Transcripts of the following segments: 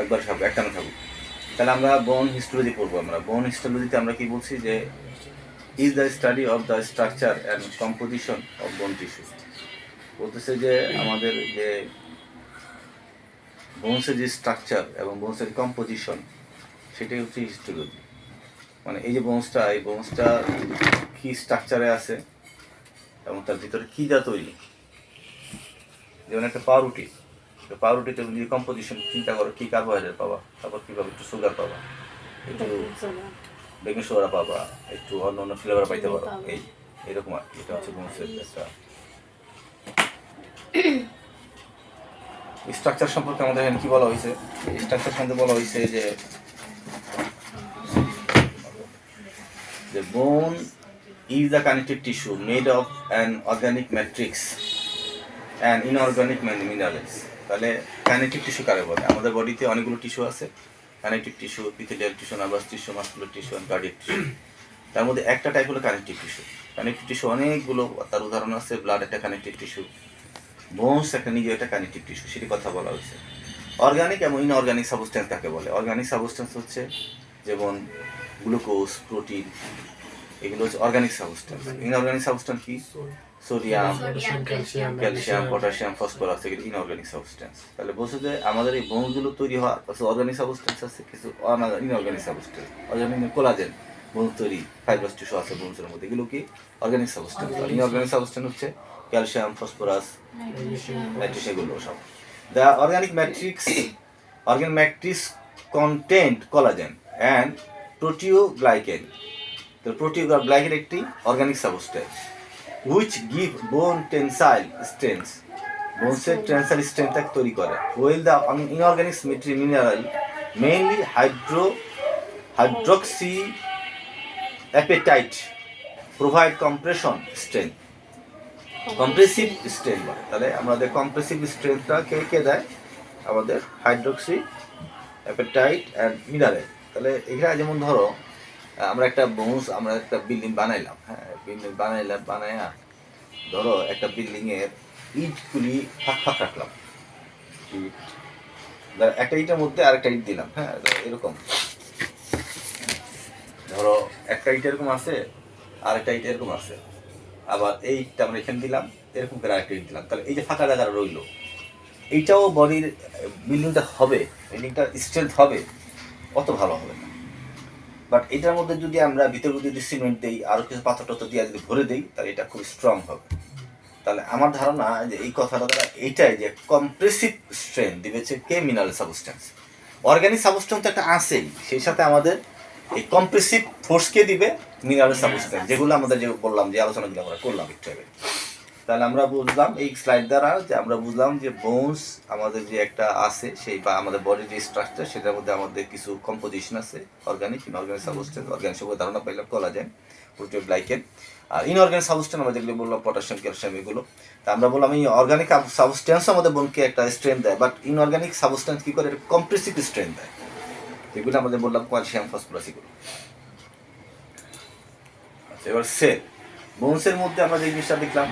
একবার থাকব, একটানা থাকব। তাহলে আমরা বন হিস্টোলজি পড়ব আমরা। বোন হিস্টোলজিতে আমরা কি বলছি যে is the study of the structure and composition of bone tissue বলতেছে যে, আমাদের যে বোনসের যে স্ট্রাকচার এবং বোনসের কম্পোজিশন সেটাই হচ্ছে হিস্টোলজি মানে এই যে বোনসটা এই বোনসটা কি স্ট্রাকচারে আছে এবং তার ভিতরে কী যা তৈরি যেমন একটা পাউরুটি। পাউরুটিতে যদি কম্পোজিশন চিন্তা করো কি কার্বোহাইড্রেট পাবা? তারপর কী পাবা একটু সুগার পাবা? একটু বেকিং সোডা পাবা একটু অন্য অন্য ফ্লেভার পাইতে পারো। এই এরকম আর কি এটা হচ্ছে বোনসের একটা। স্ট্রাকচার সম্পর্কে আমাদের এখানে কি বলা হয়েছে? স্ট্রাকচার সম্পর্কে বলা হয়েছে যে the bone is the connective tissue made of an organic matrix and inorganic minerals তাহলে কানেকটিভ টিস্যু কারে বলে? আমাদের বডিতে অনেকগুলো টিস্যু আছে। Connective tissue epithelial tissue nervous tissue muscular tissue and cardiac tissue তার মধ্যে একটা টাইপ হলো কানেকটিভ টিস্যু কানেকটিভ টিস্যু অনেকগুলো, তার উদাহরণ আছে ব্লাড একটা কানেকটিভ টিস্যু বোনস একটা নিজে একটা কানেকটিভ টিস্যু সেটি কথা বলা হয়েছে। অর্গানিক এবং ইনঅর্গানিক সাবস্টেন্স কাকে বলে? অর্গানিক সাবস্টেন্স হচ্ছে যেমন গ্লুকোজ প্রোটিন এগুলো হচ্ছে অর্গানিক সাবস্টেন্স ইনঅর্গানিক সাবস্টেন্স কি? সোডিয়াম ক্যালসিয়াম পটাশিয়াম ফসফরাস এগুলো ইনঅর্গানিক সাবস্টেন্স তাহলে বলছে যে আমাদের এই বোনগুলো তৈরি হওয়া কিছু অর্গানিক সাবস্টেন্স আছে কিছু ইনঅর্গানিক সাবস্টেন্স অর্গানিক কোলাজেন বোন তৈরি ফাইব্রাস টিস্যু আছে বোনসের মধ্যে এগুলো কি অর্গানিক সাবস্টেন্স আর ইনঅর্গানিক সাবস্টেন্স হচ্ছে ক্যালসিয়াম ফসফরাস ম্যাট্রিক্স এগুলো সব। The organic matrix organic matrix content collagen and proteoglycan তো প্রোটিওগ্লাইকেন একটি organic substance which give bone tensile strength বোনসের tensile স্ট্রেংথটাকে তৈরি করে। Well the inorganic mineral mainly hydro hydroxyapatite provide compression strength compressive strength বলে। তাহলে আমাদের কম্প্রেসিভ স্ট্রেংথটা কে কে দেয়? আমাদের হাইড্রোক্সি অ্যাপেটাইট অ্যান্ড মিনারেল তাহলে এখানে যেমন ধরো, আমরা একটা বোনস আমরা একটা বিল্ডিং বানাইলাম হ্যাঁ? বানাইলাম বানাইয়া ধরো একটা বিল্ডিং এর ইটগুলি ফাঁক ফাঁক রাখলাম। ইট। একটা ইটের মধ্যে আরেকটা ইট দিলাম হ্যাঁ এরকম। ধরো একটা ইট এরকম আছে আরেকটা ইট এরকম আছে। আবার এই ইটটা আমরা এখানে দিলাম এরকম করে আরেকটা ইট দিলাম। তাহলে এই যে ফাঁকা জায়গা রইল এইটাও বডির বিল্ডিংটা হবে বিল্ডিংটা স্ট্রেংথ হবে অত ভালো হবে না। বাট এটার মধ্যে যদি আমরা ভিতরে যদি সিমেন্ট দিই আরও কিছু পাথর টাথর দিয়ে যদি ভরে দিই তাহলে এটা খুব স্ট্রং হবে। তাহলে আমার ধারণা যে এই কথাটা দ্বারা এইটাই যে কম্প্রেসিভ স্ট্রেংথ দিবে হচ্ছে কে মিনারেল সাবস্টেন্স অর্গ্যানিক সাবস্টেন্স তো একটা আছেই সেই সাথে আমাদের এই কম্প্রেসিভ ফোর্সকে দিবে মিনারেল সাবস্টেন্স যেগুলো আমাদের যে বললাম যে আলোচনাগুলো আমরা করলাম একটু আগে। তাহলে আমরা বুঝলাম এই স্লাইড দ্বারা যে আমরা বুঝলাম যে বোনস আমাদের যে একটা আছে, সেই বা আমাদের বডির যে স্ট্রাকচার সেটার মধ্যে আমাদের কিছু কম্পোজিশন আছে অর্গানিক ইনঅর্গানিক সাবস্টেন্স অর্গানিক সব ধারণা পাইলাম কোলাজেন প্রোটিওগ্লাইকেন আর ইনঅর্গানিক সাবস্টেন্স আমরা যেগুলো বললাম পটাশিয়াম ক্যালসিয়াম এগুলো। তা আমরা বললাম এই অর্গানিক সাবস্টেন্স আমাদের বোনকে একটা স্ট্রেংথ দেয় বাট ইনঅর্গানিক সাবস্টেন্স কি করে? কম্প্রেসিভ স্ট্রেংথ দেয়। এগুলো আমাদের বললাম ক্যালসিয়াম ফসফরাস এগুলো। আচ্ছা এবার সেল বোনসের মধ্যে আমরা যে জিনিসটা দেখলাম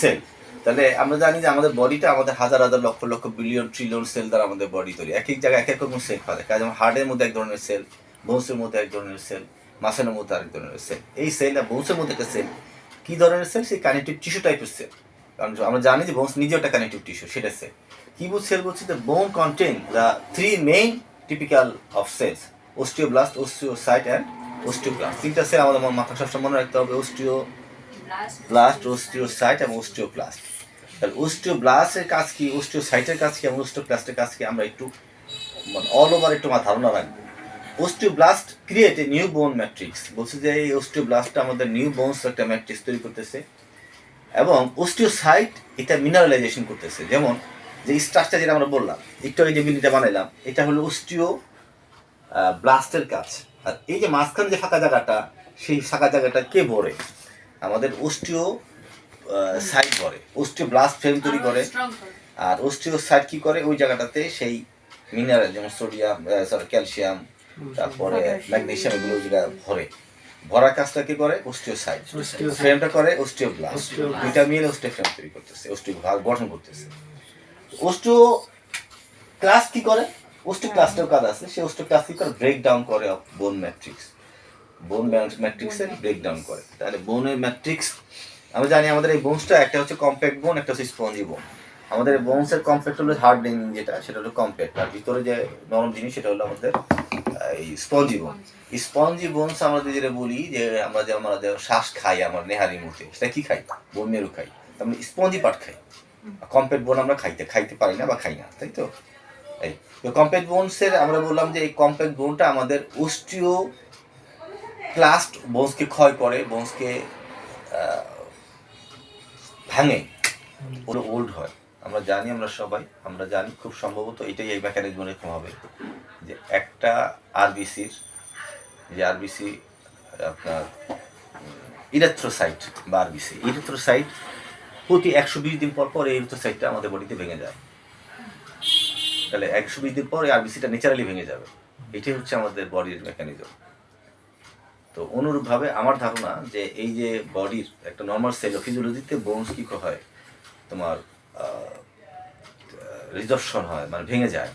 সেল তাহলে আমরা জানি যে আমাদের বডিটা আমাদের হাজার হাজার lakh lakh billion trillion sell দ্বারা আমাদের বডি তৈরি। এক এক জায়গায় এক এক রকম সেল পাওয়া যায়। যেমন হার্টের মধ্যে এক ধরনের সেল বোনসের মধ্যে এক ধরনের সেল মাসেলের মধ্যে আরেক ধরনের সেল এই সেল আর বোনসের মধ্যে একটা সেল কী ধরনের সেল সেই কানেকটিভ টিস্যু টাইপের সেল কারণ আমরা জানি যে বোনস নিজেও একটা কানেকটিভ টিস্যু সেটা সেল কি বুঝ সেল বলছে যে bone contain the three main typical of cells osteoblast osteocyte and osteoclast তিনটা সেল আমাদের মাথা সবসময় মনে রাখতে হবে ওস্টিও ব্লাস্ট ওস্টিওসাইট এবং ওস্টিওপ্লাস্ট তাহলে ওস্টিওব্লাস্টের কাজ কি? ওস্টিওসাইটের কাজ কি? এবং ওস্টিওপ্লাস্টের কাজ কি? আমরা একটু মানে অল ওভার একটু আমার ধারণা রাখব। Osteoblast create a new bone matrix বলছে যে এই ওস্টিওব্লাস্টটা আমাদের নিউ বোনস একটা ম্যাট্রিক্স তৈরি করতেছে। এবং ওস্টিওসাইট এটা মিনারেলাইজেশন করতেছে। যেমন যে স্ট্রাকচার যেটা আমরা বললাম, একটু আগে যে বিল্ডিংটা বানাইলাম, এটা হলো ওস্টিও ব্লাস্টের কাজ। আর এই যে মাঝখানে যে ফাঁকা জায়গাটা, সেই ফাঁকা জায়গাটা কে ভরে? আমাদের অস্টিও সাইড করে। অস্টিও ব্লাস্ট ফ্রেম তৈরি করে। আর অস্টিও সাইড কি করে? ওই জায়গাটাতে সেই মিনারেল যেমন সোডিয়াম সরি ক্যালসিয়াম তারপরে ম্যাগনেসিয়াম এগুলো ওই জায়গায় ভরে। ভরা কাজটা কি করে? Osteocyte Osteocyte. ফ্রেমটা করে অস্টিও ব্লাস্ট. দুইটা মিলে অস্টিও ফ্রেম তৈরি করতেছে অস্টিও ভাগ গঠন করতেছে। অস্টিও ক্লাস কি করে? ওস্টোক্লাস্টের কাজ আছে। সেই ওস্টোক্লাস কি করে? ব্রেক ডাউন করে বোন ম্যাট্রিক্স বোন ম্যাট্রিক্সের ব্রেক ডাউন করে। তাহলে বোনের ম্যাট্রিক্স আমরা জানি আমাদের এই বোনসটা একটা হচ্ছে কম্প্যাক্ট বোন একটা হচ্ছে স্পঞ্জি বোন আমাদের বোনসের কম্প্যাক্ট হলো হার্ড লিনিং যেটা সেটা হলো কম্প্যাক্ট আর ভিতরে যে নরম জিনিস সেটা হলো আমাদের এই স্পঞ্জি বোন স্পঞ্জি বোনস আমরা যেটা বলি যে আমরা যে আমরা যে শ্বাস খাই আমার নেহারি মুখে সেটা কি খাই? বোন মেরু খাই। মানে স্পঞ্জি পার্ট খাই। কম্প্যাক্ট বোন আমরা খাইতে খাইতে পারি না বা খাই না তাই তো? এই তো কম্প্যাক্ট বোনসের আমরা বললাম যে এই কম্প্যাক্ট বোনটা আমাদের অস্টিও ক্লাস্ট বোনসকে ক্ষয় করে বোনসকে ভাঙে। ওগুলো ওল্ড হয়। আমরা জানি, আমরা সবাই, আমরা জানি, খুব সম্ভবত এটাই এই মেকানিজম এরকম হবে। যে একটা আরবিসির যে আরবিসি আপনার ইরেথ্রোসাইট বা আরবিসি ইরেথ্রোসাইট প্রতি একশো বিশ দিন পর পর এই ইরেথ্রোসাইটটা আমাদের বডিতে ভেঙে যায়। তাহলে একশো বিশ দিন পর এই আরবিসিটা ন্যাচারালি ভেঙে যাবে। এটাই হচ্ছে আমাদের বডির মেকানিজম তো অনুরূপভাবে আমার ধারণা যে এই যে বডির একটা নর্মাল সেল ফিজিওলজিতে বোনস কি হয়, তোমার রিজর্পশন হয় মানে ভেঙে যায়।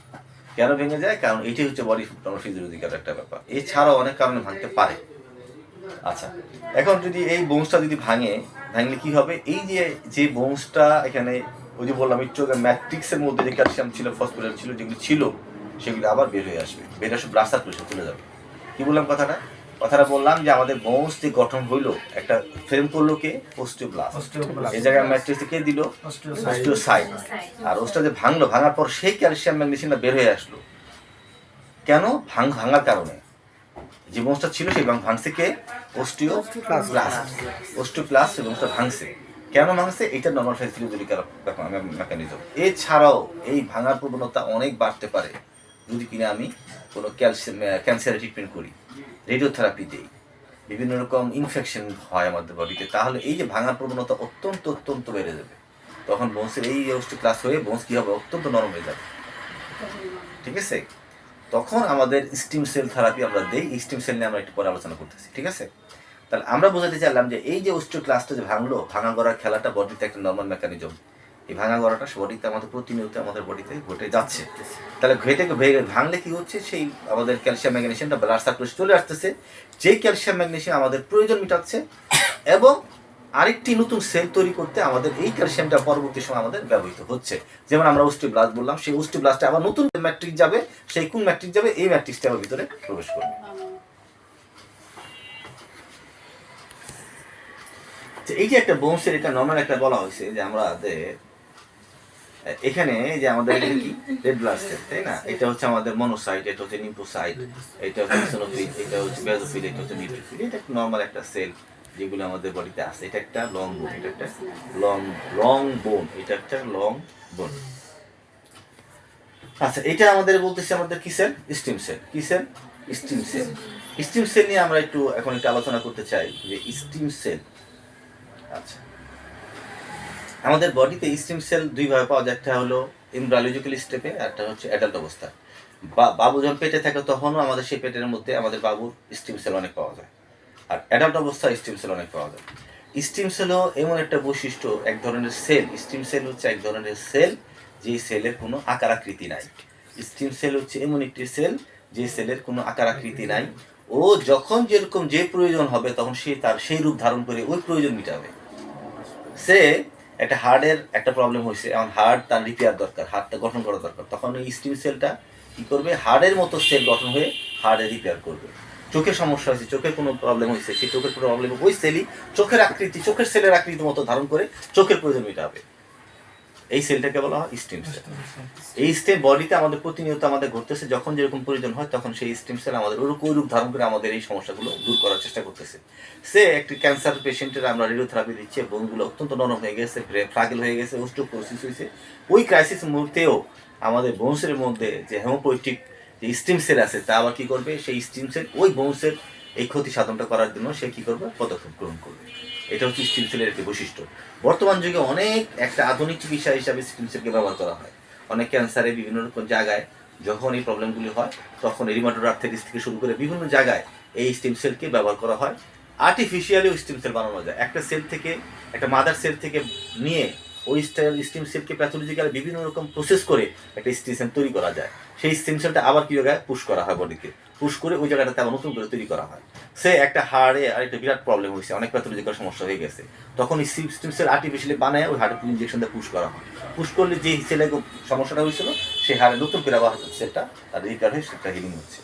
কেন ভেঙে যায়? কারণ এটাই হচ্ছে বডি নর্মাল ফিজিওলজিক্যাল একটা ব্যাপার। এছাড়াও অনেক কারণে ভাঙতে পারে। আচ্ছা এখন যদি এই বোনসটা যদি ভাঙে, ভাঙলে কি হবে? এই যে যে বোনসটা এখানে ওই যে বললাম, একটু ম্যাট্রিক্সের মধ্যে যে ক্যালসিয়াম ছিল ফসফরাস ছিল, যেগুলো ছিল, সেগুলো আবার বের হয়ে আসবে। বের আসবে রাস্তার পরিষে চলে যাবে। কি বললাম কথাটা? কথাটা বললাম যে আমাদের যে গঠন হইল একটা ফ্রেম করল কে? Osteoblast Osteoblast. এই জায়গায় ম্যাট্রিক্স কে দিল? অস্টিওসাইট আর ওস্টা যে ভাঙলো ভাঙার পর সেই ক্যালসিয়াম ম্যাগনেসিয়ামটা বের হয়ে আসলো। কেন? ভাঙ ভাঙার কারণে। যে বংশটা ছিল সেই ভাঙ- ভাঙছে কে? অস্টিও প্লাস অস্টিও প্লাস সেই বংশটা ভাঙছে। কেন ভাঙছে? এটা নর্মাল ফেসিলিটিক্যাল মেকানিজম এছাড়াও এই ভাঙার প্রবণতা অনেক বাড়তে পারে। যদি কিনা আমি কোনো ক্যালসিয়াম ক্যান্সারের ট্রিটমেন্ট করি। রেডিওথেরাপি দিই। বিভিন্ন রকম ইনফেকশন হয় আমাদের বডিতে তাহলে এই যে ভাঙার প্রবণতা অত্যন্ত অত্যন্ত বেড়ে যাবে। তখন বোনসের এই ক্লাস হয়ে বোনস কী হবে? অত্যন্ত নরম হয়ে যাবে। ঠিক আছে? তখন আমাদের স্টিম সেল থেরাপি আমরা দেই। স্টিম সেল নিয়ে আমরা একটু পরে আলোচনা করতেছি, ঠিক আছে? তাহলে আমরা বোঝাতে চাইলাম যে এই যে অস্টিও ক্লাসটা যে ভাঙলো, ভাঙা গড়ার খেলাটা বডিতে একটা নর্মাল মেকানিজম এই ভাঙা গড়াটা বডিতে, আমাদের প্রতিনিয়ত আমাদের বডিতে ঘটে যাচ্ছে। তাহলে ঘেটে ভেঙে- ভাঙলে কি হচ্ছে? সেই আমাদের ক্যালসিয়াম ম্যাগনেসিয়ামটা ব্লাড সার্কুলেশন চলে আসতেছে। যেই ক্যালসিয়াম ম্যাগনেসিয়াম আমাদের প্রয়োজন মেটাচ্ছে এবং আরেকটি নতুন সেল তৈরি করতে আমাদের এই ক্যালসিয়ামটা পরবর্তী সময় আমাদের ব্যবহৃত হচ্ছে। যেমন আমরা ব্লাস্ট বললাম, সেই ব্লাস্টে আবার নতুন ম্যাট্রিক যাবে, সেই কোন ম্যাট্রিক যাবে, এই ম্যাট্রিক্সটা আবার ভিতরে প্রবেশ করবে। এই যে একটা বংশের এটা নর্মাল একটা বলা হয়েছে যে আমাদের এখানে যে আমাদের কি? রেড ব্লাড সেল তাই না? এটা হচ্ছে আমাদের মনোসাইট এটা হচ্ছে নিম্ফোসাইট এটা হচ্ছে ইসোনোফিল এটা হচ্ছে বেজোফিল এটা হচ্ছে নিউট্রোফিল এটা নর্মাল একটা সেল যেগুলো আমাদের বডিতে আছে। এটা একটা লং বোন এটা একটা লং লং বোন এটা একটা লং বোন আচ্ছা এটা আমাদের বলতেছে আমাদের কি সেল স্টিম সেল কি cell stem cell stem cell নিয়ে আমরা একটু, এখন একটু আলোচনা করতে চাই যে স্টিম সেল আচ্ছা। আমাদের বডিতে স্টিম সেল দুইভাবে পাওয়া যায়। একটা হলো এমব্রায়োলজিক্যাল স্টেপে একটা হচ্ছে অ্যাডাল্ট অবস্থা। বা বাবু যখন পেটে থাকে তখনও আমাদের সেই পেটের মধ্যে আমাদের বাবুর স্টিম সেল অনেক পাওয়া যায়। আর অ্যাডাল্ট অবস্থায় স্টিম সেল অনেক পাওয়া যায়। স্টিম সেলও এমন একটা বৈশিষ্ট্য, এক ধরনের সেল। স্টিম সেল হচ্ছে এক ধরনের সেল যে সেলের কোনো আকার আকৃতি নাই। স্টিম সেল হচ্ছে এমন একটি সেল যে সেলের কোনো আকার আকৃতি নাই। ও যখন যেরকম যে প্রয়োজন হবে তখন সে তার সেই রূপ ধারণ করে ওই প্রয়োজন মিটাবে। সে একটা হার্টের একটা প্রবলেম হয়েছে। এখন হার্ট তার রিপেয়ার দরকার, হার্টটা গঠন করা দরকার। তখন ওই স্টিম সেলটা কী করবে? হার্ডের মতো সেল গঠন হয়ে হার্টের রিপেয়ার করবে। চোখের সমস্যা হয়েছে চোখের কোনো প্রবলেম হয়েছে, সেই চোখের কোনো প্রবলেম ওই সেলই চোখের আকৃতি, চোখের সেলের আকৃতি মতো ধারণ করে চোখের প্রয়োজন মেটাবে। এই সেলটাকে বলা হয় স্টিম সেল। এই স্টেম বডিতে আমাদের প্রতিনিয়ত আমাদের ঘটতেছে যখন যেরকম প্রয়োজন হয় তখন সেই স্টিম সেল আমাদের ওরূপ ওই রূপ ধারণ করে আমাদের এই সমস্যাগুলো দূর করার চেষ্টা করতেছে। সে একটি ক্যান্সার পেশেন্টের আমরা রেডিওথেরাপি দিচ্ছি বোনগুলো অত্যন্ত নরম হয়ে গেছে ফ্রাগেল হয়ে গেছে অস্ট্রোপ্রোসিস হয়েছে। ওই ক্রাইসিস মুহূর্তেও আমাদের বোনসের মধ্যে যে হোমোপোয়েটিক যে স্টিম সেল আছে তা আবার কি করবে? সেই স্টিম সেল ওই বোনসের এই ক্ষতি সাধনটা করার জন্য সে কি করবে? পদক্ষেপ গ্রহণ করবে। এটা হচ্ছে স্টিম সেলের একটি বৈশিষ্ট্য। বর্তমান যুগে অনেক একটা আধুনিক চিকিৎসা হিসাবে স্টিম সেলকে ব্যবহার করা হয়। অনেক ক্যান্সারে বিভিন্ন রকম জায়গায় যখন এই প্রবলেমগুলি হয়, তখন রিমাটোড আর্থাইটিস থেকে শুরু করে বিভিন্ন জায়গায় এই স্টিম সেলকে ব্যবহার করা হয়। আর্টিফিশিয়ালিও স্টিম সেল বানানো যায়। একটা সেল থেকে, একটা মাদার সেল থেকে নিয়ে ওই স্টিম সেলকে প্যাথোলজিক্যাল বিভিন্ন রকম প্রসেস করে একটা স্টিম সেল তৈরি করা যায়। সেই স্টিম সেলটা আবার কি জায়গায় পুশ করা হয় বডিতে পুশ করে ওই জায়গাটাতে আবার নতুন করে তৈরি করা হয়। সে একটা হাড়ে আর একটা বিরাট প্রবলেম হয়েছে। অনেক প্যাথোলজিক্যাল সমস্যা হয়ে গেছে। তখন এই স্টিম সেল আর্টিফিশিয়ালি বানায় ওই হাড়ে ইঞ্জেকশন দিয়ে পুশ করা হয়। পুশ করলে যে সেলে সমস্যাটা হয়েছিল সেই হাড়ে নতুন করে আবার সেলটা তার রিকার হয়ে সেটা হিলিং হচ্ছে।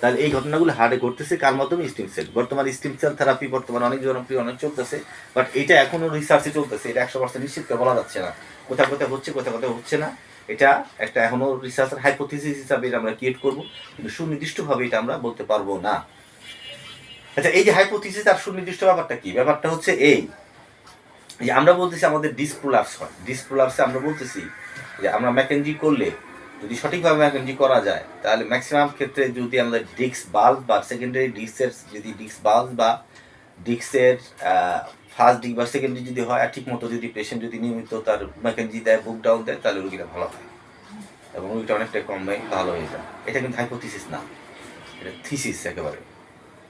তাহলে এই ঘটনাগুলো হার্ডে ঘটতেছে কার মাধ্যমে? স্টিম সেল বর্তমানে স্টিম সেল থেরাপি বর্তমানে অনেক জনপ্রিয়, অনেক চলতেছে। বাট এটা এখনও রিসার্চে চলতেছে। এটা একশো পার্সেন্ট নিশ্চিত করে বলা যাচ্ছে না। কোথাও কোথাও হচ্ছে কোথাও কোথাও হচ্ছে না। এটা একটা এখনও রিসার্চের হাইপোথিসিস হিসাবে এটা আমরা ক্রিয়েট করব, কিন্তু সুনির্দিষ্টভাবে এটা আমরা বলতে পারব না। আচ্ছা এই যে হাইপোথিসিস আর সুনির্দিষ্ট ব্যাপারটা কি? ব্যাপারটা হচ্ছে এই যে আমরা বলতেছি আমাদের ডিসপ্রোলাপস হয়। ডিসপ্রোলাপসে আমরা বলতেছি যে আমরা ম্যাকেনজি করলে যদি সঠিকভাবে ম্যাকেনজি করা যায়, তাহলে ম্যাক্সিমাম ক্ষেত্রে যদি আমাদের ডিক্স বাল্ব বা সেকেন্ডারি ডিক্সের যদি ডিক্স বাল্ব বা ডিক্সের ফার্স্ট ডিক বা সেকেন্ড যদি হয় আর ঠিক মতো যদি পেশেন্ট যদি নিয়মিত তার ম্যাকেনজি দেয় বুক ডাউন দেয়, তাহলে রোগীটা ভালো হয়। এবং রোগীটা অনেকটা কমে ভালো হয়ে যায়। এটা কিন্তু হাইপোথিসিস না। এটা থিসিস একেবারে।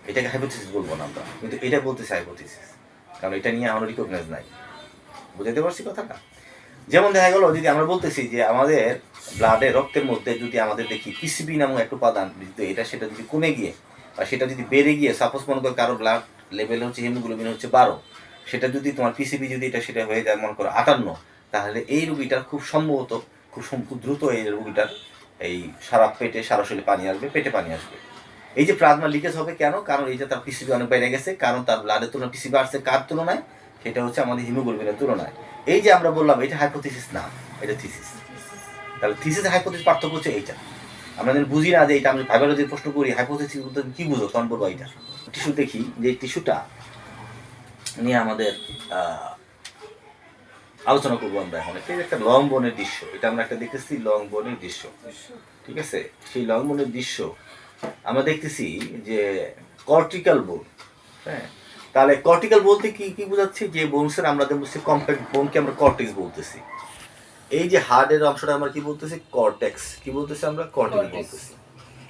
এটাকে হাইপোথিসিস বলব না আমরা। কিন্তু এটা বলতেছে হাইপোথিসিস কারণ এটা নিয়ে আমার রিকগনাইজ নাই। বুঝাতে পারছি কথাটা? যেমন দেখা গেল, যদি আমরা বলতেছি যে আমাদের ব্লাডে রক্তের মধ্যে যদি আমাদের দেখি পিসিবি নামক একটা উপাদান এটা সেটা যদি কমে গিয়ে বা সেটা যদি বেড়ে গিয়ে সাপোজ মনে করো কারও ব্লাড লেভেল হচ্ছে হিমোগ্লোবিন হচ্ছে বারো সেটা যদি তোমার পিসিবি যদি এটা সেটা হয়ে যায়, মনে করো আটান্ন, তাহলে এই রুগীটার খুব সম্ভবত খুব খুব দ্রুত এই রুগীটার এই সারা পেটে সারা শরীরে পানি আসবে, পেটে পানি আসবে। এই যে প্লাজমা লিকেজ হবে কেন? কারণ এই যে তার পিসিবি অনেক বেড়ে গেছে, কারণ তার ব্লাডের তুলনায় পিসিবি আসছে কার তুলনায়? সেটা হচ্ছে আমাদের হিমোগ্লোবিনের তুলনায়। এই যে আমরা বললাম, এটা হাইপোথিসিস না, এটা থিসিস তাহলে থিসিস হাইপোথিস পার্থক্য হচ্ছে এইটা। আমরা যেন বুঝি না যে এটা আমি ভাইবালজির প্রশ্ন করি হাইপোথিসিস কি বুঝো? তখন বলব এইটা। টিস্যু দেখি, যে টিস্যুটা নিয়ে আমাদের আহ, আলোচনা করব আমরা এখন। এটা একটা লং বনের দৃশ্য। এটা আমরা একটা দেখতেছি লং বনের দৃশ্য। ঠিক আছে? সেই লং বনের দৃশ্য আমরা দেখতেছি যে কর্টিক্যাল বোন হ্যাঁ? তাহলে কর্টিক্যাল বলতে কি কি বোঝাচ্ছে? যে বোনসের আমরা বলছি কম্প্যাক্ট বোনকে আমরা কর্টেক্স বলতেছি। এই যে হার্ডের অংশটা আমরা কি বলতেছি? কর্টেক্স কি বলতেছি আমরা? কর্টেক্স বলতেছি।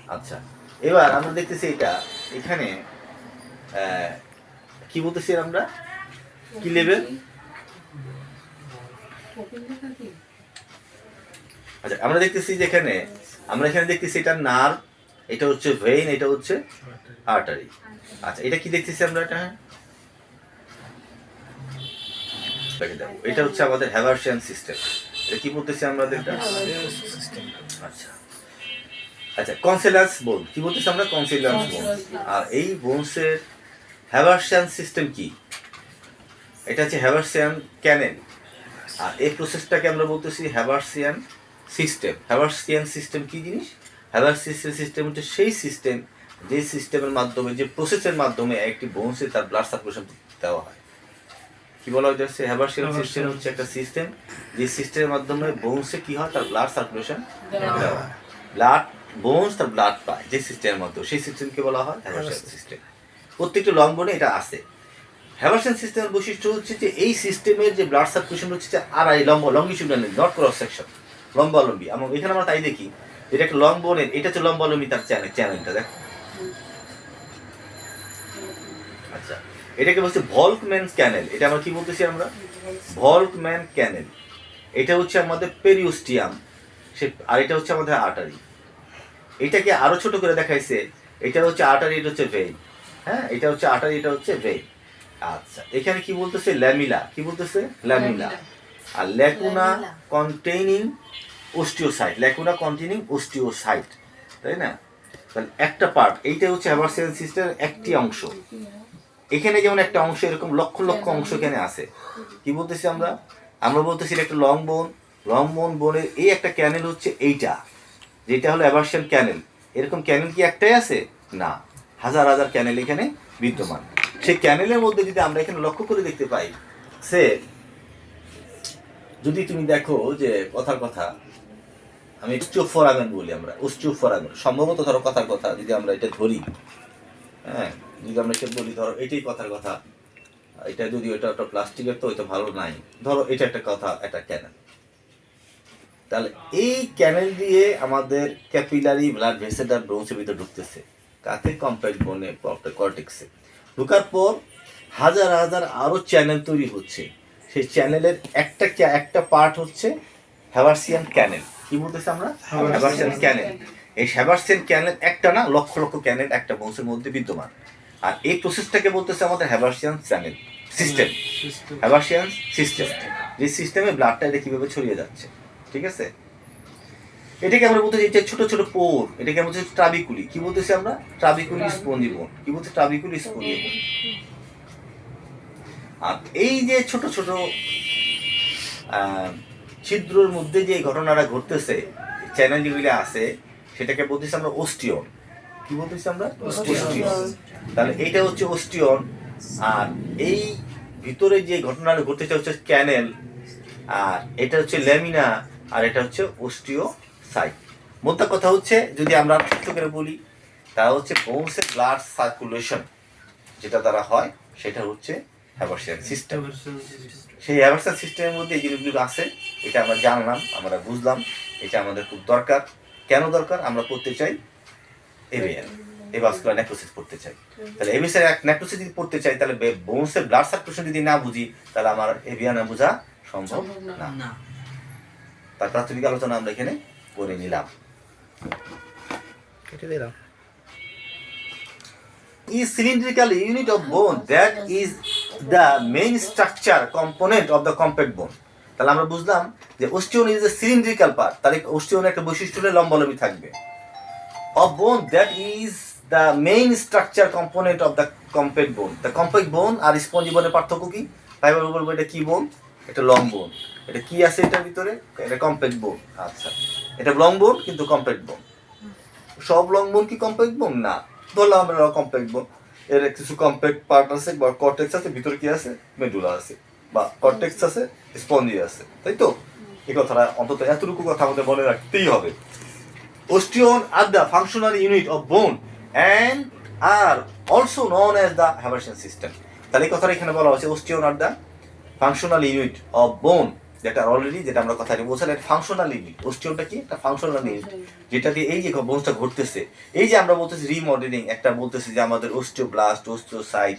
আচ্ছা এবার আমরা দেখতেছি এটা এখানে আহ, কি বলতেছি আমরা? কি লেভেল আচ্ছা আমরা দেখতেছি যেখানে আমরা এখানে দেখতেছি এটা নার্ভ এটা হচ্ছে ভেইন এটা হচ্ছে আর্টারি আচ্ছা এটা কি দেখতেছি আমরা এটা। এটা হচ্ছে আমাদের হ্যাভার্সিয়ান সিস্টেম এটা কি বলতেছি এটা আচ্ছা। আচ্ছা কনসেলাস বোন কি বলতেছি আমরা? কনসেলাস বোন আর এই বোনসের হ্যাভার্সিয়ান সিস্টেম কি? এটা হচ্ছে হ্যাভার্সিয়ান ক্যানেল আর এই প্রসেসটাকে আমরা বলতেছি হ্যাভার্সিয়ান সিস্টেম হ্যাভার্সিয়ান সিস্টেম কি জিনিস? হ্যাভার্সিয়ান সিস্টেম হচ্ছে সেই সিস্টেম যে সিস্টেমের মাধ্যমে যে প্রসেসের মাধ্যমে একটি বোনসে তার ব্লাড সার্কুলেশন দেওয়া হয়। কি বলা হচ্ছে হ্যাভার্সিয়ান সিস্টেম হচ্ছে একটা সিস্টেম যে সিস্টেমের মাধ্যমে বোনসে কি হয়? তার ব্লাড সার্কুলেশন দেওয়া হয়। ব্লাড বোনস তার ব্লাড পায় যে সিস্টেমের মাধ্যমে। সেই সিস্টেমকে বলা হয় হ্যাভার্সিয়ান সিস্টেম প্রত্যেকটা লং এটা আছে। হ্যাভার্সিয়ান সিস্টেমের বৈশিষ্ট্য হচ্ছে যে এই সিস্টেমের যে ব্লাড সার্কুলেশন হচ্ছে যে আড়াই লম্ব লঙ্গিচুডাল নট ক্রস সেকশন লম্বালম্বী এবং এখানে আমরা তাই দেখি এটা একটা লং বোনের এটা হচ্ছে লম্বালম্বী তার চ্যানেল চ্যানেলটা দেখ। আচ্ছা এটাকে বলছে ভলকম্যান ক্যানেল এটা আমরা কি বলতেছি আমরা? ভলকম্যান ক্যানেল এটা হচ্ছে আমাদের পেরিওস্টিয়াম সে আর এটা হচ্ছে আমাদের আর্টারি এটাকে আরও ছোট করে দেখাইছে, এটা হচ্ছে আর্টারি এটা হচ্ছে ভেইন হ্যাঁ এটা হচ্ছে আর্টারি এটা হচ্ছে ভেইন আচ্ছা এখানে কি বলতেছে? ল্যামিলা। কি বলতেছে? ল্যামিলা। আর lacuna. Containing osteocyte lacuna containing osteocyte তাই না? তাহলে একটা পার্ট এইটা হচ্ছে হ্যাভার্সিয়ান সিস্টেমের একটি অংশ। এখানে যেমন একটা অংশ এরকম লক্ষ লক্ষ অংশ এখানে আছে। কি বলতেছি আমরা? আমরা বলতেছি একটা লং বোন লং বোন বোনের এই একটা ক্যানেল হচ্ছে এইটা। যেটা হলো অ্যাভার্সিয়ান ক্যানেল এরকম ক্যানেল কি একটাই আছে? না। হাজার হাজার ক্যানেল এখানে বিদ্যমান। সেই ক্যানেলের মধ্যে যদি আমরা এখানে লক্ষ্য করে দেখতে পাই, সে যদি তুমি দেখো যে কথার কথা, আমি উচ্চফরাগন বলি আমরা উচ্চফরাগন সম্ভবত ধরো কথার কথা, যদি আমরা এটা ধরি হ্যাঁ যদি আমরা এটা বলি, ধরো এটাই কথার কথা, এটা যদি ওটা একটা প্লাস্টিকের তো, ওইটা ভালো নাই। ধরো এটা একটা কথা, একটা ক্যানেল তাহলে এই ক্যানেল দিয়ে আমাদের ক্যাপিলারি ব্লাড ভেসেল আর ভিতরে ঢুকতেছে। কাকে কম্প্যাক্ট বনে কর্টেক্সে ঢোকার পর হাজার হাজার আরও চ্যানেল তৈরি হচ্ছে। সেই চ্যানেলের একটা একটা পার্ট হচ্ছে হ্যাভার্সিয়ান ক্যানেল কি বলতেছি আমরা? হ্যাভার্সিয়ান ক্যানেল এই হ্যাভার্সিয়ান ক্যানেল একটা না লক্ষ লক্ষ ক্যানেল একটা বংশের মধ্যে বিদ্যমান। আর এই প্রসেসটাকে বলতেছে আমাদের Haversian channel system Haversian system যে সিস্টেমে ব্লাডটা এটা কীভাবে ছড়িয়ে যাচ্ছে? ঠিক আছে? এটাকে আমরা বলতে এটা ছোট ছোট পোর এটাকে আমরা বলতেছি ট্রাবিকুলি কি বলতেছি আমরা? ট্রাবিকুলি স্পঞ্জি বোন কি বলতে ট্রাবিকুলি স্পঞ্জি বোন আর এই যে ছোট ছোট ছিদ্রর মধ্যে যে ঘটনাটা ঘটতেছে চ্যানেল যেগুলি আছে সেটাকে বলতেছি আমরা ওস্টিয়ন কি বলতেছি আমরা? ওস্টিয়ন তাহলে এইটা হচ্ছে ওস্টিয়ন আর এই ভিতরে যে ঘটনাটা ঘটতেছে হচ্ছে ক্যানেল আর এটা হচ্ছে ল্যামিনা আর এটা হচ্ছে ওস্টিও সাইট মোদ্দা কথা হচ্ছে যদি আমরা ছোট্ট করে বলি তা হচ্ছে বোনসের ব্লাড সার্কুলেশন যেটা দ্বারা হয় সেটা হচ্ছে হ্যাভার্সিয়ান সিস্টেম সেই হ্যাভার্সিয়ান সিস্টেমের মধ্যে এই জিনিসগুলো আছে এটা আমরা জানলাম আমরা বুঝলাম এটা আমাদের খুব দরকার। কেন দরকার? আমরা করতে চাই এভিএন এভাস্কুলার নেক্রোসিস পড়তে চাই। তাহলে এভিসের এক নেক্রোসিস যদি পড়তে চাই তাহলে বোনসের ব্লাড সার্কুলেশন যদি না বুঝি তাহলে আমার এভিয়ান বোঝা সম্ভব না। না। তার প্রাথমিক আলোচনা আমরা এখানে করে নিলাম। কেটে দিলাম। is cylindrical unit of bone that is the main structure component of the compact bone তাহলে আমরা বুঝলাম যে osteon is a cylindrical part তাহলে ওস্টিওনের একটা বৈশিষ্ট্য হলে লম্বালম্বী থাকবে। Of bone that is the main structure component of the compact bone the compact bone R spongy বোনের পার্থক্য কি? ফাইবার বলব এটা কি বোন এটা লং বোন এটা কি আছে এটার ভিতরে? এটা কম্প্যাক্ট বোন আচ্ছা। এটা লং বোন কিন্তু কম্প্যাক্ট বোন সব লং বোন কি কম্প্যাক্ট বোন না। ধরলাম আমরা কম্প্যাক্ট বোন এর কিছু কম্প্যাক্ট পার্ট আছে বা কর্টেক্স আছে, ভিতরে কি আছে? মেডুলা আছে। বা কর্টেক্স আছে স্পঞ্জি আছে। তাই তো? এই কথাটা অন্তত এতটুকু কথা আমাদের মনে রাখতেই হবে। Osteon are the functional unit of bone and are also known as the Haversian system তাহলে কথাটা এখানে বলা হচ্ছে osteon are the functional unit of bone যেটা অলরেডি যেটা আমরা কথা বলছিলাম ফাংশনাল ইউনিট ওস্টিওনটা কি? একটা ফাংশনাল ইউনিট যেটা দিয়ে এই যে বোনসটা ঘটতেছে এই যে আমরা বলতেছি রিমডেলিং একটা বলতেছি যে আমাদের ওস্টিওব্লাস্ট ওস্টিওসাইট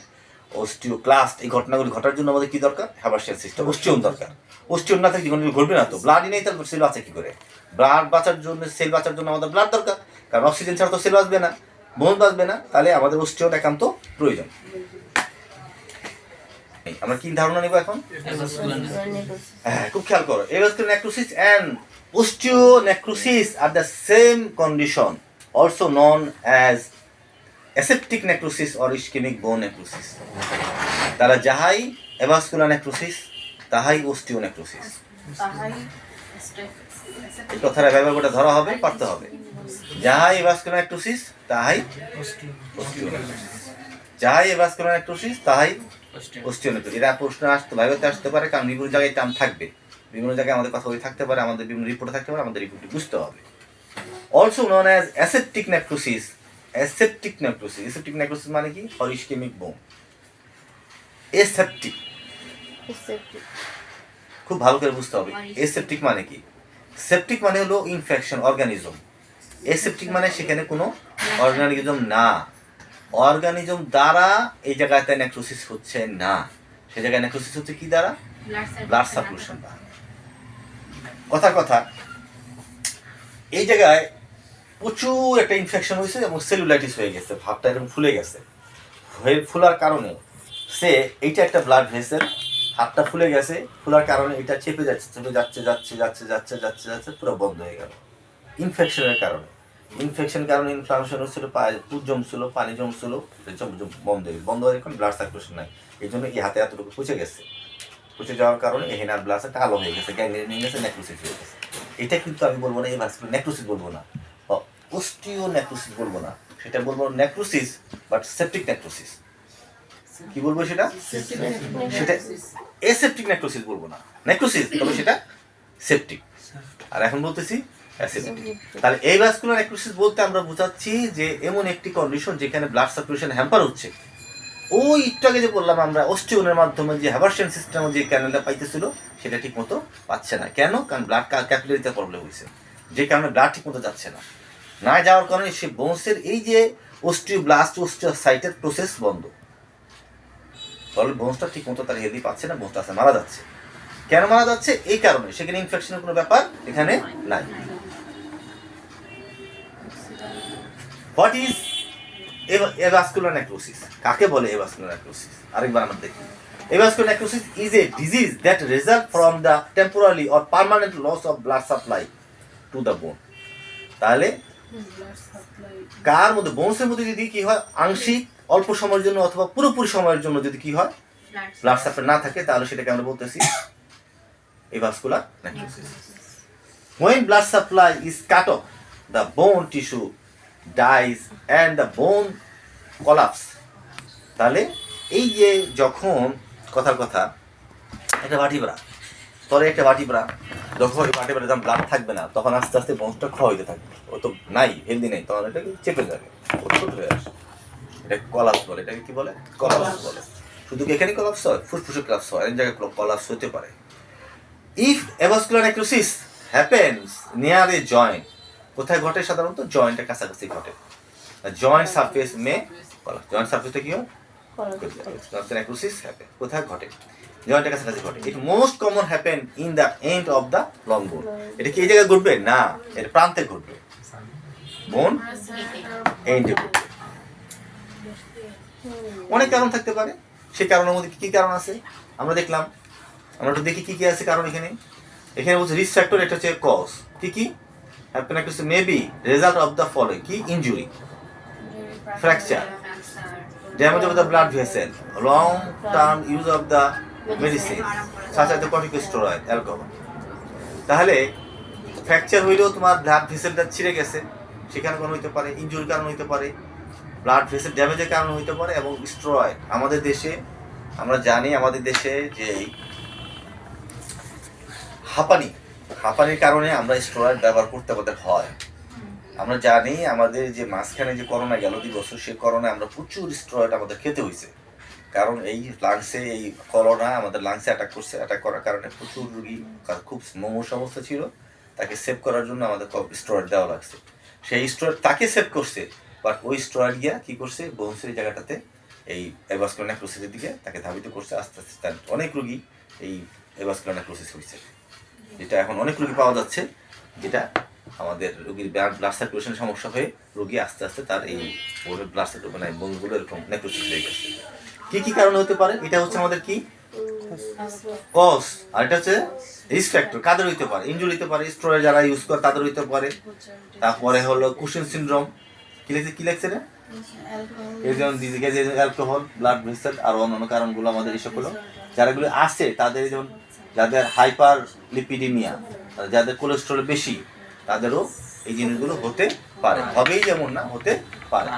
ওস্টিওক্লাস্ট এই ঘটনাগুলি ঘটার জন্য আমাদের কি দরকার? হ্যাভার্সিয়ান সিস্টেম ওস্টিওন দরকার। ওস্টিওন না থাকলে জীবনে ঘটবে না তো। ব্লাডই নেই তাহলে সেল আছে কি করে? ব্লাড বাঁচার জন্য সেল বাঁচার জন্য আমাদের ব্লাড দরকার। কারণ অক্সিজেন ছাড়া তো সেল বাঁচবে না। বোন বাঁচবে না তাহলে আমাদের ওস্টিওন একান্ত প্রয়োজন। আমরা কি ধারণা নেব এখন? হ্যাঁ খুব খেয়াল করো। Avascular necrosis and osteonecrosis R the same condition also known as aseptic necrosis or ischemic bone necrosis তারা যাহাই এভাস্কুলার নেক্রোসিস তাহাই ওস্টিওনেক্রোসিস এই কথাটা ব্যবহারটা ধরা হবে পারতে হবে। যাহাই এভাস্কুলার নেক্রোসিস তাহাই যাহাই এভাস্কুলার নেক্রোসিস তাহাই ওস্টিওনেক্রোসিস এরা প্রশ্ন আসতে ভাইবাতে আসতে পারে কারণ বিভিন্ন জায়গায় টার্ম থাকবে। বিভিন্ন জায়গায় আমাদের কথা বলে থাকতে পারে আমাদের বিভিন্ন রিপোর্টে থাকতে পারে আমাদের রিপোর্টটি বুঝতে হবে। Also known as aseptic necrosis aseptic necrosis aseptic necrosis মানে কি? হরিস্কেমিক বোম এসেপ্টিক খুব ভালো করে বুঝতে হবে। এসেপ্টিক মানে কি? সেপ্টিক মানে হলো ইনফেকশন অর্গানিজম এসেপ্টিক মানে সেখানে কোনো অর্গানিজম না। অর্গানিজম দ্বারা এই জায়গায় জায়গাতে নেক্রোসিস হচ্ছে না। সে জায়গায় নেক্রোসিস হচ্ছে কি দ্বারা? ব্লাড সার্কুলেশন দ্বারা। কথা কথা এই জায়গায় প্রচুর একটা ইনফেকশন হয়েছে এবং সেলুলাইটিস হয়ে গেছে ভাবটা এরকম ফুলে গেছে। হয়ে ফুলার কারণে সে এইটা একটা ব্লাড ভেসেল হাতটা ফুলে গেছে ফুলার কারণে এটা চেপে যাচ্ছে চেপে যাচ্ছে যাচ্ছে যাচ্ছে যাচ্ছে যাচ্ছে যাচ্ছে পুরো বন্ধ হয়ে গেল। ইনফেকশনের কারণে। ইনফেকশন কারণে ইনফ্লামেশন হচ্ছিল পুজ জমছিল পানি জমছিল জম জম বন্ধ হয়ে বন্ধ হয়ে এখন ব্লাড সার্কুলেশন নাই। এই জন্য এই হাতে এতটুকু পুচে গেছে? পুচে যাওয়ার কারণে এখানে আর ব্লাড কালো হয়ে গেছে গ্যাংগ্রেন নিয়ে গেছে নেক্রোসিস হয়ে গেছে। এটা কিন্তু আমি বলব না এই ভাস্কুলার নেক্রোসিস বলব না। অস্টিও নেক্রোসিস বলব না। সেটা বলব নেক্রোসিস বাট সেপ্টিক নেক্রোসিস কি বলব সেটা? সেটা এসেপ্টিক নেক্রোসিস বলব না। নেক্রোসিস তবে সেটা সেপ্টিক আর এখন বলতেছি তাহলে এই ভাস্কুলার নেক্রোসিস বলতে আমরা বোঝাচ্ছি যে এমন একটি কন্ডিশন যেখানে ব্লাড সার্কুলেশন হ্যাম্পার হচ্ছে। ওই একটু আগে যে বললাম আমরা অস্টিওনের মাধ্যমে যে হ্যাভার্সিয়ান সিস্টেমে যে ক্যানেলটা পাইতেছিল সেটা ঠিক মতো পাচ্ছে না। কেন? কারণ ব্লাড ক্যাপিলারিতে প্রবলেম হয়েছে। যে কারণে ব্লাড ঠিক মতো যাচ্ছে না। না যাওয়ার কারণে সে বোনসের এই যে অস্টিওব্লাস্ট অস্টিওসাইটের প্রসেস বন্ধ। ফলে বোনসটা ঠিক মতো তার হেলদি পাচ্ছে না বোনসটা আসে মারা যাচ্ছে। কেন মারা যাচ্ছে? এই কারণে। সেখানে ইনফেকশনের কোনো ব্যাপার এখানে নাই। হোয়াট ইজ এভাস্কুলার নেক্রোসিস কাকে বলে এভাস্কুলার নেক্রোসিস আরেকবার আমরা দেখি। Avascular necrosis is a disease that result from the temporary or permanent loss of blood supply to the bone তাহলে কার মধ্যে বোনসের মধ্যে যদি কি হয় আংশিক অল্প সময়ের জন্য অথবা পুরোপুরি সময়ের জন্য যদি কি হয় ব্লাড সাপ্লাই না থাকে তাহলে সেটাকে আমরা বলতেছি avascular necrosis when blood supply is cut off the bone tissue dies and the bone collapse তাহলে এই যে যখন কথার কথা, একটা ভাটিব্রা তলে একটা ভাটিব্রা যখন ওই ভাটিব্রা যখন ব্লাড থাকবে না, তখন আস্তে আস্তে বোনসটা ক্ষয় হতে থাকবে। ও তো নাই হেলদি নেই, তখন এটাকে চেপে যাবে ও ছোট হয়ে আসে এটা কলাপস বলে, এটাকে কি বলে? কলাপস বলে। শুধু কি এখানে কলাপস হয়? ফুসফুসে কলাপস হয়, অনেক জায়গায় কলাপস হতে পারে। If avascular necrosis happens near a joint কোথায় ঘটে? সাধারণত জয়েন্টের কাছাকাছি ঘটে। জয়েন্ট সারফেস মে জয়েন্ট সারফেসটা কি হয়? Happen কোথায় ঘটে? জয়েন্টের কাছাকাছি ঘটে। It most common happen in the end of the long bone এটা কি এই জায়গায় ঘটবে? না এর প্রান্তে ঘটবে। বোন এন্ডে ঘটবে। অনেক কারণ থাকতে পারে। সেই কারণের মধ্যে কি কি কারণ আছে? আমরা দেখলাম। আমরা একটু দেখি কি কি আছে কারণ এখানে। এখানে বলছে রিস্ক ফ্যাক্টর এটা হচ্ছে কজ কি কি? হ্যাপেন হচ্ছে maybe result of the following কি? Injury fracture damage of the blood vessel long term use of the medicine সাথে the corticosteroid অ্যালকোহল তাহলে ফ্র্যাকচার হইলেও তোমার ব্লাড ভেসেলটা ছিঁড়ে গেছে। সেখানে কারণ হইতে পারে ইনজুরির কারণ হইতে পারে ব্লাড ভেসেল ড্যামেজের কারণ হইতে পারে এবং স্ট্রয়েড আমাদের দেশে, আমরা জানি, আমাদের দেশে যে হাঁপানি হাঁপানির কারণে আমরা স্টেরয়েড ব্যবহার করতে আমাদের হয়। আমরা জানি আমাদের যে মাঝখানে যে করোনা গেল দুই বছর সে করোনা আমরা প্রচুর স্টেরয়েড আমাদের খেতে হয়েছে। কারণ এই লাংসে এই করোনা আমাদের লাংসে অ্যাটাক করছে। অ্যাটাক করার কারণে প্রচুর রুগী খুব মমস অবস্থা ছিল। তাকে সেভ করার জন্য আমাদের স্টেরয়েড দেওয়া লাগছে। সেই স্টেরয়েড তাকে সেভ করছে বাট ওই স্টেরয়েড গিয়া কী করছে? এই জায়গাটাতে এই এভাস্কুলার নেক্রোসিসের দিকে তাকে ধাবিত করছে। আস্তে আস্তে তার অনেক রুগী এই এভাস্কুলার নেক্রোসিস হয়েছে। যেটা এখন অনেক রুগী পাওয়া যাচ্ছে, যেটা আমাদের রোগীর ব্লাড সার্কুলেশন সমস্যা হয়ে রোগী আস্তে আস্তে তার এই ব্লাড সার্কুলেশন মানে বোনগুলো এরকম নেক্রোসিস হয়ে গেছে। কি কি কারণে হতে পারে? এটা হচ্ছে আমাদের কি? কস আর এটা হচ্ছে রিস্ক ফ্যাক্টর কাদের হইতে পারে? ইনজুরি হইতে পারে স্ট্রয়ে যারা ইউজ করে তাদের হইতে পারে। তারপরে হলো কুশন সিনড্রোম কি লিখছে কি লিখছে রে এই যে অ্যালকোহল ব্লাড ভেসেল আর অন্যান্য কারণগুলো আমাদের এইসব হলো যারাগুলো আছে, তাদের যেমন যাদের হাইপার লিপিডিমিয়া যাদের কোলেস্ট্রল বেশি, তাদেরও এই জিনিসগুলো হতে পারে। হবেই যেমন না, হতে পারে।